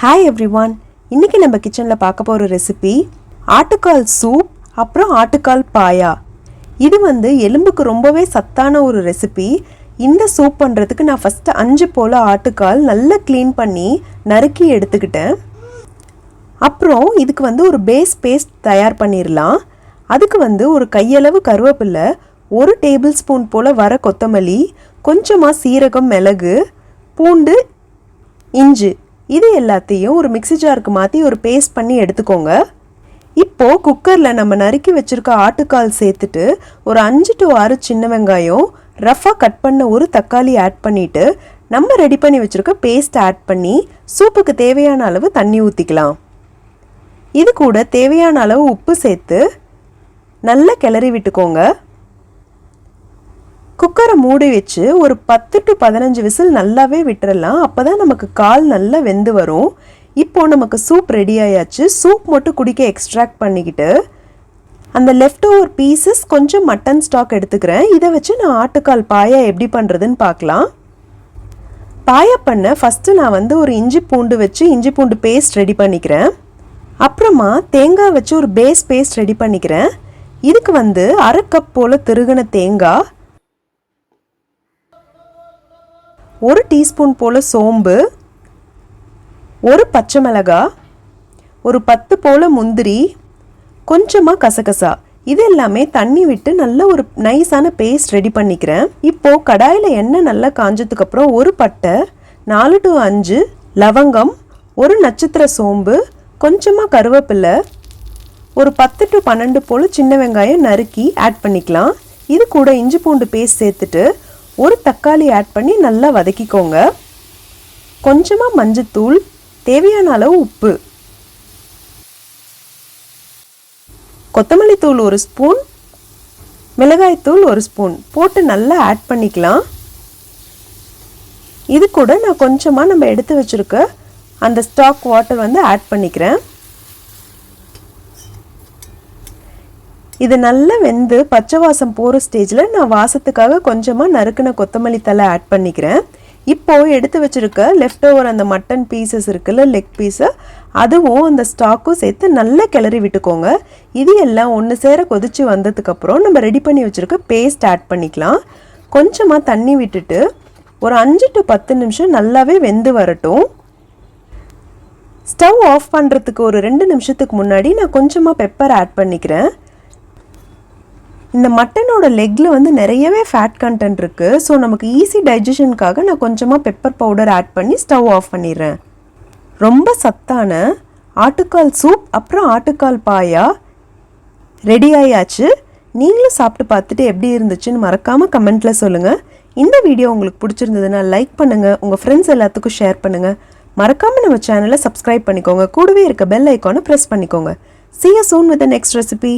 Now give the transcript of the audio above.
Hi every one இன்றைக்கி நம்ம கிச்சனில் பார்க்க போகிற ரெசிபி ஆட்டுக்கால் சூப் அப்புறம் ஆட்டுக்கால் பாயா. இது வந்து எலும்புக்கு ரொம்பவே சத்தான ஒரு ரெசிபி இந்த சூப் பண்ணுறதுக்கு நான் ஃபஸ்ட்டு அஞ்சு போல் ஆட்டுக்கால் நல்லா க்ளீன் பண்ணி நறுக்கி எடுத்துக்கிட்டேன். அப்புறம் இதுக்கு வந்து ஒரு பேஸ் பேஸ்ட் தயார் பண்ணிடலாம் அதுக்கு வந்து ஒரு கையளவு கருவேப்பில்லை ஒரு டேபிள் ஸ்பூன் போல் வர கொத்தமல்லி கொஞ்சமாக சீரகம் மிளகு பூண்டு இஞ்சி இது எல்லாத்தையும் ஒரு மிக்ஸி ஜாருக்கு மாற்றி ஒரு பேஸ்ட் பண்ணி எடுத்துக்கோங்க. இப்போது குக்கரில் நம்ம நறுக்கி வச்சுருக்க ஆட்டுக்கால் சேர்த்துட்டு ஒரு அஞ்சு டு ஆறு சின்ன வெங்காயம் ரஃபாக கட் பண்ண ஒரு தக்காளி ஆட் பண்ணிவிட்டு நம்ம ரெடி பண்ணி வச்சுருக்க பேஸ்ட் ஆட் பண்ணி சூப்புக்கு தேவையான அளவு தண்ணி ஊற்றிக்கலாம் இது கூட தேவையான அளவு உப்பு சேர்த்து நல்லா கிளறி விட்டுக்கோங்க. குக்கரை மூடி வச்சு ஒரு பத்து டு பதினஞ்சு விசில் நல்லாவே விட்டுறலாம். அப்போ தான் நமக்கு கால் நல்லா வெந்து வரும். இப்போது நமக்கு சூப் ரெடி ஆயாச்சு. சூப் மட்டும் குடிக்க எக்ஸ்ட்ராக்ட் பண்ணிக்கிட்டு அந்த லெஃப்ட் ஓவர் பீசஸ் கொஞ்சம் மட்டன் ஸ்டாக் எடுத்துக்கிறேன். இதை வச்சு நான் ஆட்டுக்கால் பாயா எப்படி பண்ணுறதுன்னு பார்க்கலாம். பாயா பண்ண ஃபஸ்ட்டு நான் வந்து ஒரு இஞ்சி பூண்டு வச்சு இஞ்சி பூண்டு பேஸ்ட் ரெடி பண்ணிக்கிறேன். அப்புறமா தேங்காய் வச்சு ஒரு பேஸ் பேஸ்ட் ரெடி பண்ணிக்கிறேன். இதுக்கு வந்து அரை கப் போல் திருகின தேங்காய் ஒரு டீஸ்பூன் போல் சோம்பு ஒரு பச்சை மிளகாய் ஒரு பத்து போல் முந்திரி கொஞ்சமாக கசகசா. இது எல்லாமே தண்ணி விட்டு நல்ல ஒரு நைஸான பேஸ்ட் ரெடி பண்ணிக்கிறேன். இப்போது கடாயில் எண்ணெய் நல்லா காஞ்சதுக்கப்புறம் ஒரு பட்டை நாலு டு அஞ்சு லவங்கம் ஒரு நட்சத்திர சோம்பு கொஞ்சமாக கருவேப்பிலை ஒரு பத்து டு பன்னெண்டு போல் சின்ன வெங்காயம் நறுக்கி ஆட் பண்ணிக்கலாம். இது கூட இஞ்சி பூண்டு பேஸ்ட் சேர்த்துட்டு ஒரு தக்காளி ஆட் பண்ணி நல்லா வதக்கிக்கோங்க. கொஞ்சமாக மஞ்சத்தூள் தேவையான அளவு உப்பு. கொத்தமல்லி தூள் ஒரு ஸ்பூன் மிளகாய்த்தூள் ஒரு ஸ்பூன் போட்டு நல்லா ஆட் பண்ணிக்கலாம். இது கூட நான் கொஞ்சமாக நம்ம எடுத்து வச்சுருக்க அந்த ஸ்டாக் வாட்டர் வந்து ஆட் பண்ணிக்கிறேன். இது நல்லா வெந்து பச்சை வாசம் போகிற ஸ்டேஜில் நான் வாசத்துக்காக கொஞ்சமாக நறுக்கின கொத்தமல்லி தலை ஆட் பண்ணிக்கிறேன். இப்போது எடுத்து வச்சுருக்க லெஃப்ட் ஓவர் அந்த மட்டன் பீசஸ் இருக்குல்ல லெக் பீஸை அதுவும் அந்த ஸ்டாக்கும் சேர்த்து நல்லா கிளறி விட்டுக்கோங்க. இது எல்லாம் ஒன்று சேர கொதித்து வந்ததுக்கப்புறம் நம்ம ரெடி பண்ணி வச்சுருக்க பேஸ்ட் ஆட் பண்ணிக்கலாம். கொஞ்சமாக தண்ணி விட்டுட்டு ஒரு அஞ்சு டு பத்து நிமிஷம் நல்லாவே வெந்து வரட்டும். ஸ்டவ் ஆஃப் பண்ணுறதுக்கு ஒரு ரெண்டு நிமிஷத்துக்கு முன்னாடி நான் கொஞ்சமாக பெப்பர் ஆட் பண்ணிக்கிறேன். இந்த மட்டனோட லெக்கில் வந்து நிறையவே ஃபேட் கண்டென்ட் இருக்குது ஸோ நமக்கு ஈஸி டைஜஷனுக்காக நான் கொஞ்சமாக பெப்பர் பவுடர் ஆட் பண்ணி ஸ்டவ் ஆஃப் பண்ணிடுறேன். ரொம்ப சத்தான ஆட்டுக்கால் சூப் அப்புறம் ஆட்டுக்கால் பாயா ரெடி ஆயாச்சு. நீங்களும் சாப்பிட்டு பார்த்துட்டு எப்படி இருந்துச்சுன்னு மறக்காமல் கமெண்ட்டில் சொல்லுங்கள் இந்த வீடியோ உங்களுக்கு பிடிச்சிருந்ததுன்னா லைக் பண்ணுங்கள் உங்கள் ஃப்ரெண்ட்ஸ் எல்லாத்துக்கும் ஷேர் பண்ணுங்கள் மறக்காமல் நம்ம சேனலை சப்ஸ்கிரைப் பண்ணிக்கோங்க. கூடவே இருக்க பெல் ஐக்கானை ப்ரெஸ் பண்ணிக்கோங்க. See you with next recipe